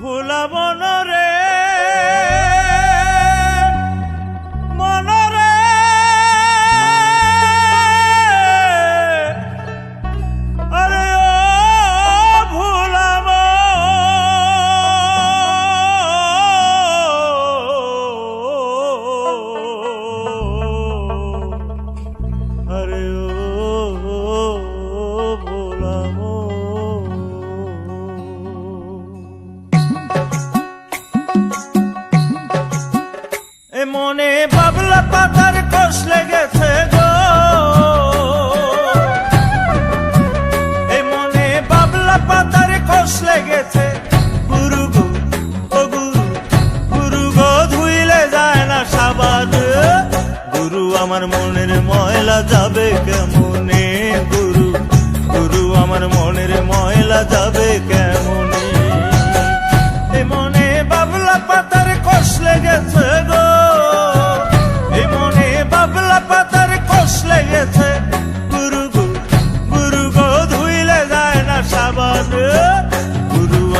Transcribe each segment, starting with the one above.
ভোলা বাবলা পাতার কষ লেগেছে গো। এ মনে গুরু গো গুরু গুরু গো, ধুইলে যায় না গুরু, আমার মনের ময়লা যাবে কেমনে?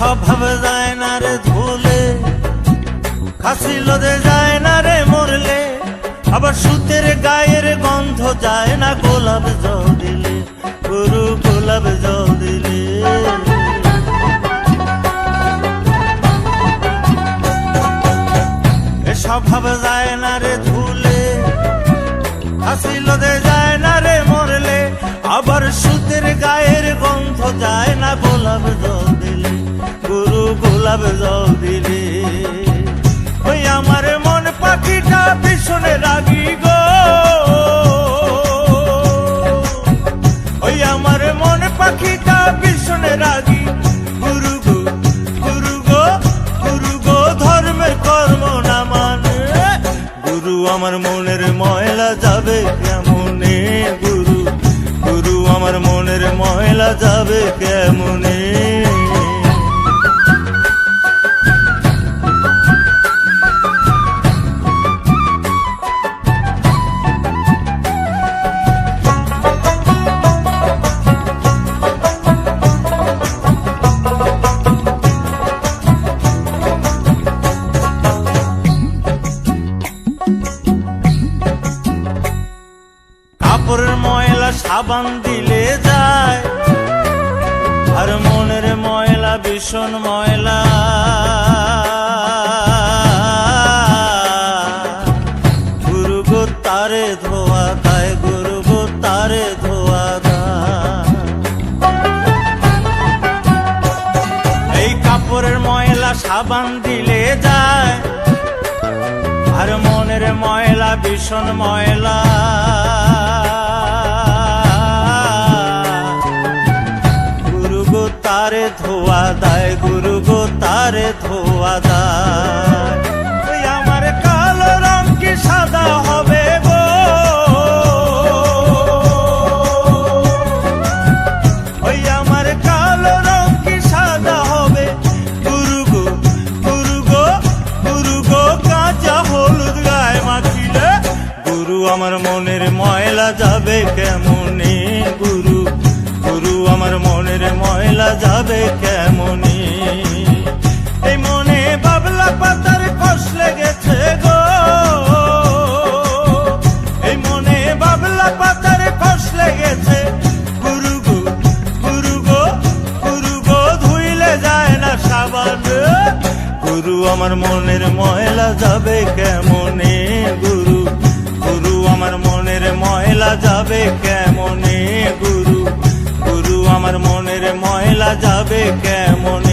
এসব ভাবে যায় না রে ধুলে। খাসি লোদে যায় না রে মরলে। আবার সুতের গায়ের গন্ধ যায় না গোলাপ জল। দিলে গরু গোলাপ জল। দিলে এসব ভাবে যায় না রে ধুলে। হাসি লোদে যায় না রে মরলে। আবার সুতের গায়ের গন্ধ যায় না গোলাপ জল। গোলাপ জল দিলে। ওই আমার মন পাখিটা ভীষণে রাগি গো। ওই আমার মন পাখিটা ভীষণে রাগি। গুরু গো, গুরু কর্ম না মানে। গুরু, আমার মনের ময়লা যাবে কেমনে গুরু গুরু, আমার মনের ময়লা যাবে কেমনে সাবান দিলে যায়। আর মনের ময়লা, ভীষণ ময়লা। তারে ধোয়া তারে ধোয়া এই কাপড়ের ময়লা সাবান দিলে যায়। আর মনের ময়লা, ভীষণ ময়লা। ধোয়া দায়, গুরু গো, তারে ধোয়া দায়। আমার কালো রং কি সাদা হবে গো? ওই আমার কালো রং কি সাদা হবে? গুরু গো গুরু গো গুরু গো, কাঁচা হলুদ গায়ে মাখিলে গুরু, আমার মনের ময়লা যাবে কেমনে? যাবে কেমনে? এই মনে বাবলা পাতার কষ লেগেছে গো। এই মনে বাবলা পাতার কষ লেগেছে। গুরু গো গুরু গো গুরু গো, ধুইলে যায় না সাবান। গুরু, আমার মনের ময়লা যাবে কেমনে? গুরু গুরু, আমার মনের ময়লা যাবে যাবে কেমন